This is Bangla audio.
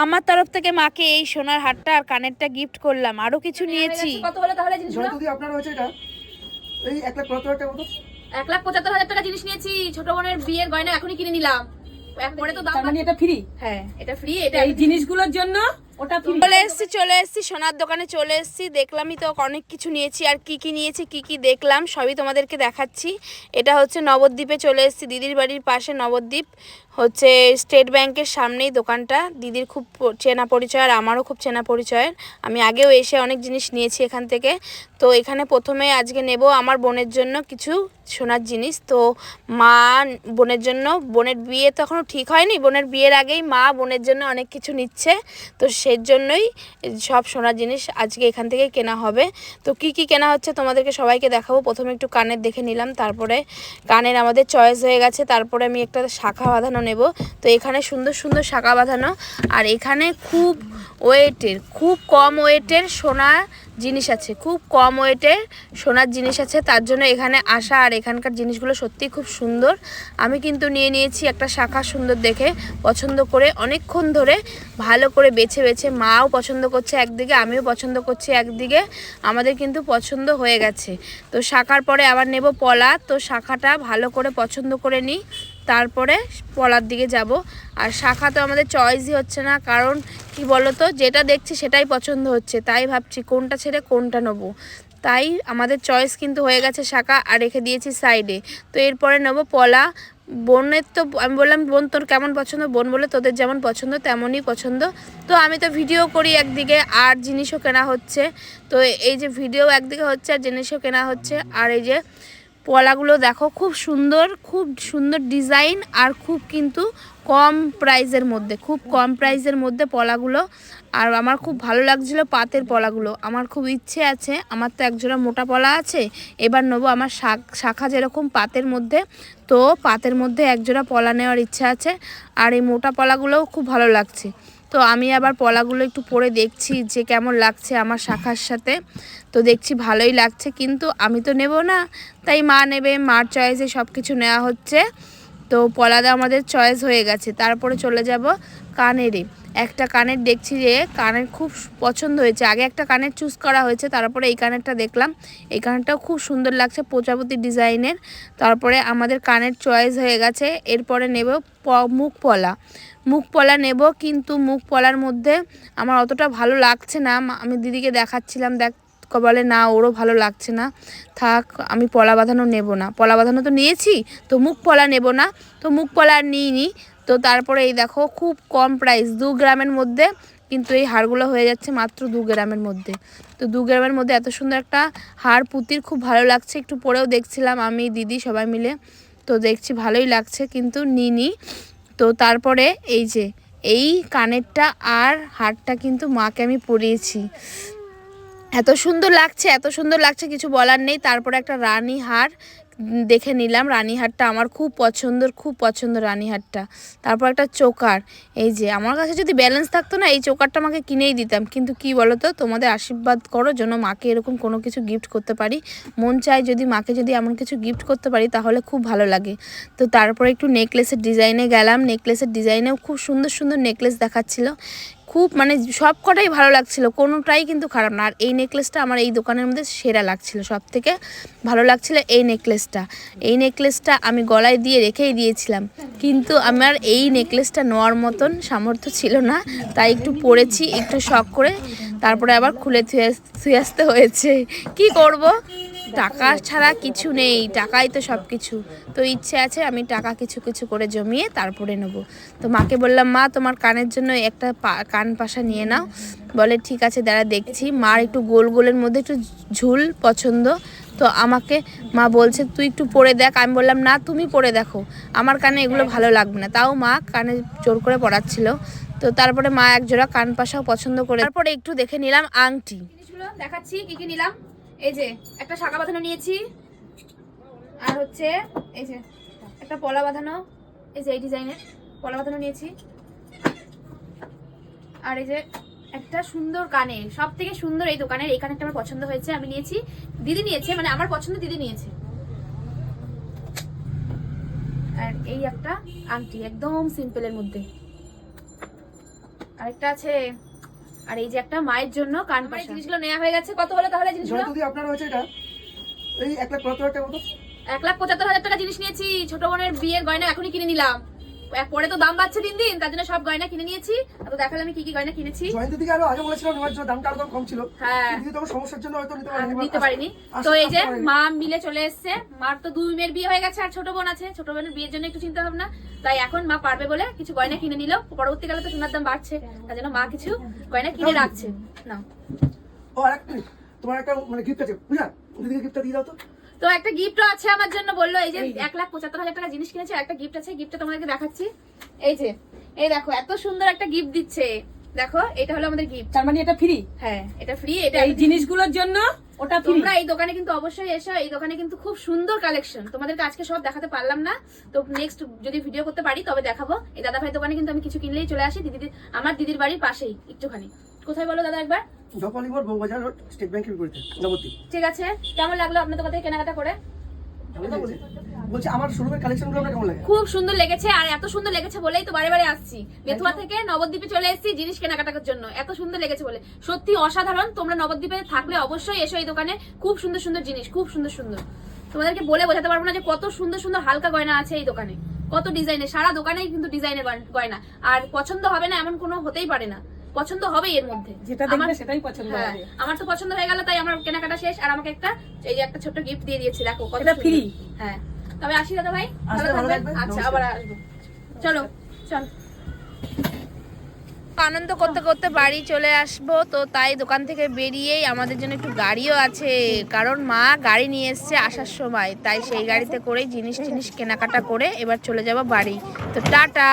আমার তরফ থেকে মাকে এই সোনার হারটা আর কানেরটা গিফট করলাম। আরও কিছু নিয়েছি। কত হলো তাহলে জিনিসগুলো? যদি আপনার হয়েছে এটা? এই এক লাখ পঁচাত্তর হাজার টাকা মতো। এক লাখ পঁচাত্তর হাজার টাকা জিনিস নিয়েছি। ছোট বোনের বিয়ের গয়না এখনই কিনে নিলাম। একবারে তো দাম মানে এটা ফ্রি হ্যাঁ এটা ফ্রি এটা এই জিনিসগুলোর জন্য ওটা চলে এসেছি চলে এসেছি সোনার দোকানে চলে এসেছি। দেখলামই তো অনেক কিছু নিয়েছি আর কি কি নিয়েছি কি কি দেখলাম সবই তোমাদেরকে দেখাচ্ছি। এটা হচ্ছে নবদ্বীপে চলে এসছি দিদির বাড়ির পাশে নবদ্বীপ। হচ্ছে স্টেট ব্যাংকের সামনেই দোকানটা দিদির খুব চেনা পরিচয় আর আমারও খুব চেনা পরিচয় আমি আগেও এসে অনেক জিনিস নিয়েছি এখান থেকে। তো এখানে প্রথমে আজকে নেব আমার বোনের জন্য কিছু সোনার জিনিস। তো মা বোনের জন্য, বোনের বিয়ে তো এখনও ঠিক হয়নি। বোনের বিয়ের আগেই মা বোনের জন্য অনেক কিছু নিচ্ছে। তো সেই জন্যই সব সোনার জিনিস আজকে এখান থেকেই কেনা হবে। তো কি কি কেনা হচ্ছে তোমাদেরকে সবাইকে দেখাবো। প্রথমে একটু কানের দেখে নিলাম, তারপরে কানের আমাদের চয়েস হয়ে গেছে, তারপরে আমি একটা শাখা বাঁধানো নেব। তো এখানে সুন্দর সুন্দর শাখা বাঁধানো। আর এখানে খুব ওয়েটের খুব কম ওয়েটের সোনা জিনিস আছে। খুব কম ওয়েটে সোনার জিনিস আছে, তার জন্য এখানে আসা আর এখানকার জিনিসগুলো সত্যিই খুব সুন্দর। আমি কিন্তু নিয়ে নিয়েছি একটা শাখা সুন্দর দেখে, পছন্দ করে অনেকক্ষণ ধরে ভালো করে বেছে বেছে মাও পছন্দ করছে একদিকে, আমিও পছন্দ করছি একদিকে, আমাদের কিন্তু পছন্দ হয়ে গেছে। তো শাখার পরে আবার নেব পলা, তো শাখাটা ভালো করে পছন্দ করে নিই। তারপরে পলার দিকে যাব। আর শাখা তো আমাদের চয়েসই হচ্ছে না, কারণ কি বলতো, যেটা দেখছি সেটাই পছন্দ হচ্ছে। তাই ভাবছি কোনটা ছেড়ে কোনটা নেব। তাই আমাদের চয়েস কিন্তু হয়ে গেছে শাখা, আর রেখে দিয়েছি সাইডে তো এরপরে নেব পলা। বোনের তো, আমি বললাম, বোন তোর কেমন পছন্দ? বোন বলে তোদের যেমন পছন্দ, তেমনই পছন্দ। তো আমি তো ভিডিও করি একদিকে, আর জিনিসও কেনা হচ্ছে। তো এই যে ভিডিও একদিকে হচ্ছে, আর জিনিসও কেনা হচ্ছে। আর এই যে পলাগুলো দেখো খুব সুন্দর খুব সুন্দর ডিজাইন আর খুব কিন্তু কম প্রাইজের মধ্যে, খুব কম প্রাইজের মধ্যে পলাগুলো। আর আমার খুব ভালো লাগছিল পাতের পলাগুলো, আমার খুব ইচ্ছে আছে, আমার তো একজোড়া মোটা পলা আছে, এবার নেব আমার শাক, শাখা যেরকম পাতের মধ্যে, তো পাতের মধ্যে একজোড়া পলা নেওয়ার ইচ্ছা আছে, আর এই মোটা পলাগুলোও খুব ভালো লাগছে। তো আমি আবার পলাগুলো একটু পরে দেখছি যে কেমন লাগছে আমার শাখার সাথে। তো দেখছি ভালোই লাগছে, কিন্তু আমি তো নেব না। তাই মা নেবে, মার চয়েসে সব কিছু নেওয়া হচ্ছে। তো পলাদা আমাদের চয়েস হয়ে গেছে। তারপরে চলে যাব কানেরে একটা কানের দেখছি যে কানের খুব পছন্দ হয়েছে। আগে একটা কানের চুজ করা হয়েছে, তারপরে এই কানেরটা দেখলাম। এই কানেরটাও খুব সুন্দর লাগছে প্রজাপতি ডিজাইনের। তারপরে আমাদের কানের চয়েস হয়ে গেছে। এরপরে নেব মুখ পলা। মুখ পলা নেব, কিন্তু মুখ পলার মধ্যে আমার অতটা ভালো লাগছে না। আমি দিদিকে দেখাচ্ছিলাম, দেখ বলে, না, ওরও ভালো লাগছে না। থাক, আমি পলা বাঁধানো নেব না। পলা বাঁধানো তো নিয়েছি, তো মুখ পলা নেব না। তো মুখ পলা আর নিইনি। তো তারপরে এই দেখো, খুব কম প্রাইস দু গ্রামের মধ্যে, কিন্তু এই হারগুলো হয়ে যাচ্ছে মাত্র দু গ্রামের মধ্যে। তো দু গ্রামের মধ্যে এত সুন্দর একটা হার পুঁতির, খুব ভালো লাগছে। একটু পরেও দেখছিলাম আমি, দিদি সবাই মিলে। তো দেখছি ভালোই লাগছে, কিন্তু নিনি। তো তারপরে এই যে, এই কানেরটা আর হারটা কিন্তু মাকে আমি পরিয়েছি। এত সুন্দর লাগছে, এত সুন্দর লাগছে, কিছু বলার নেই। তারপরে একটা রানী হার দেখে নিলাম রানী হারটা আমার খুব পছন্দর, খুব পছন্দ রানী হারটা তারপর একটা চোকার। এই যে, আমার কাছে যদি ব্যালেন্স থাকতো না, এই চোকারটা আমাকে কিনেই দিতাম। কিন্তু কি বলো তো তোমাদের আশীর্বাদ করো যেন মাকে এরকম কোনো কিছু গিফট করতে পারি। মন চায় যদি মাকে যদি এমন কিছু গিফট করতে পারি, তাহলে খুব ভালো লাগে। তো তারপরে একটু নেকলেসের ডিজাইনে গেলাম। নেকলেসের ডিজাইনেও খুব সুন্দর সুন্দর নেকলেস দেখাচ্ছিল। খুব মানে সব কটাই ভালো লাগছিল, কোনোটাই কিন্তু খারাপ না। আর এই নেকলেসটা আমার এই দোকানের মধ্যে সেরা লাগছিল সব থেকে ভালো লাগছিল এই নেকলেসটা এই নেকলেসটা আমি গলায় দিয়ে রেখেই দিয়েছিলাম, কিন্তু আমার এই নেকলেসটা নেওয়ার মতন সামর্থ্য ছিল না, তাই একটু পরেছি, একটু শখ করে, তারপরে আবার খুলে থুয়ে থুয়ে আসতে হয়েছে। কি করব? টাকা ছাড়া কিছু নেই, টাকাই তো সব কিছু তো ইচ্ছে আছে আমি টাকা কিছু কিছু করে জমিয়ে তারপরে নেব। তো মাকে বললাম, মা, তোমার কানের জন্য একটা কান পাশা নিয়ে নাও। বলে, ঠিক আছে, দাঁড়া, দেখছি। মার একটু গোল গোলের মধ্যে একটু ঝুল পছন্দ। তো আমাকে, মা বলছে, তুই একটু পরে দেখ। আমি বললাম, না, তুমি পরে দেখো। আমার কানে এগুলো ভালো লাগবে না। তাও মা কানে জোর করে পড়াচ্ছিল। তো তারপরে মা এক জোড়া কান পাশাও পছন্দ করে, তারপরে একটু দেখে নিলাম আংটি। দেখাচ্ছি, কি কি নিলাম? এই যে, একটা শাখা বাঁধানো নিয়েছি। আর হচ্ছে, এই যে, একটা পলা বাঁধানো, এই যে, এই ডিজাইনের পলা বাঁধানো নিয়েছি। আর এই যে, একটা সুন্দর কানের সব থেকে সুন্দর এই দোকানের, এই কানেরটা আমার পছন্দ হয়েছে, আমি নিয়েছি। দিদি নিয়েছে মানে আমার পছন্দ দিদি নিয়েছে। আর এই একটা আংটি, একদম সিম্পলের মধ্যে। আরেকটা আছে আর এই যে একটা মায়ের জন্য কান পাশা। জিনিসগুলো নেওয়া হয়ে গেছে। কত হলো তাহলে জিনিসগুলো? যদি আপনার হয়েছে এটা? এই এক লাখ পঁচাত্তর হাজার টাকা মতো? এক লাখ পঁচাত্তর হাজার টাকা জিনিস নিয়েছি। ছোট বোনের বিয়ের গয়না এখনই কিনে নিলাম। পরে তো দাম বাড়ছে দিন দিন তার জন্য সব গয়না কিনে নিয়েছি। তো দেখালে আমি কি কি গয়না কিনেছি? জয়ন্তী দিকে আরও আগে বলেছিলাম নেওয়ার জন্য দামটা আরও কম ছিল। হ্যাঁ। তখন সমস্যার জন্য হয়তো নিতে নিতে পারিনি। তো এই যে মা মিলে চলে এসছে। মার তো দুই মেয়ের বিয়ে হয়ে গেছে আর ছোট বোন আছে। ছোট বোনের বিয়ের জন্য একটু চিন্তা ভাবনা। তাই এখন মা পারবে বলে কিছু গয়না কিনে নিল। পরবর্তীকালে তো সোনার দাম বাড়ছে। তার জন্য মা কিছু গয়না কিনে রাখছে। না ও আর একটা তোমার একটা মানে গিফট আছে। দিদিকে গিফটটা দিয়ে দাও তো। তো একটা গিফটও আছে আমার জন্য বলল এই যে এক লাখ পঁচাত্তর হাজার টাকা জিনিস কিনেছে একটা গিফট আছে গিফটটা তোমাদেরকে দেখাচ্ছি। এই যে এই দেখো এত সুন্দর একটা গিফট দিচ্ছে। দেখো এটা হলো আমাদের গিফট তার মানে এটা ফ্রি হ্যাঁ এটা ফ্রি এটা এই জিনিসগুলোর জন্য ওটা তোমরা এই দোকানে কিন্তু অবশ্যই এসো এই দোকানে কিন্তু খুব সুন্দর কালেকশন তোমাদেরকে আজকে সব দেখাতে পারলাম না। তো নেক্সট যদি ভিডিও করতে পারি তবে দেখাবো। এই দাদা ভাই দোকানে কিন্তু আমি কিছু কিনলেই চলে আসি। দিদির আমার দিদির বাড়ির পাশেই একটুখানি। কোথায় বলো দাদা একবার? রোড স্টেট ব্যাংকের বিপরীতে নবদ্বীপ ঠিক আছে কেমন লাগল আপনার দোকান কেনাকাটা করে? বলছি আমার শোরুমের কালেকশনগুলো আপনার কেমন লাগে? খুব সুন্দর লেগেছে আর এত সুন্দর লেগেছে বলেই তো বারে বারে আসছি। বেথুয়া থেকে নবদ্বীপে চলে এসেছি জিনিস কেনাকাটার জন্য। এত সুন্দর লেগেছে বলে। সত্যি অসাধারণ তোমরা নবদ্বীপে থাকলে অবশ্যই এসো এই দোকানে। খুব সুন্দর সুন্দর জিনিস খুব সুন্দর সুন্দর। তোমাদেরকে বলে বোঝাতে পারব না যে কত সুন্দর সুন্দর হালকা গয়না আছে এই দোকানে। কত ডিজাইনের সারা দোকানেই কিন্তু ডিজাইনের গয়না। আর পছন্দ হবে না এমন কোনো হতেই পারে না। পছন্দ হবে এর মধ্যে। যেটা আমার- দেখবে সেটাই পছন্দ হ্যাঁ, হবে। আমার তো পছন্দ হয়ে গেল তাই আমার কেনাকাটা শেষ। আর আমাকে একটা এই যে একটা ছোট্ট গিফট দিয়ে দিয়েছে দেখো কত এটা সুন্দর। হ্যাঁ। তবে আসি দাদা ভাই ভালো থাকবেন। থাকবেন, আচ্ছা আবার আসব। চলো চল। আনন্দ করতে করতে বাড়ি চলে আসব তো তাই দোকান থেকে বেরিয়েই আমাদের জন্য একটু গাড়িও আছে। কারণ মা গাড়ি নিয়ে এসছে আসার সময় তাই সেই গাড়িতে করেই জিনিস টিনিস কেনাকাটা করে এবার চলে যাব বাড়ি। তো টাটা!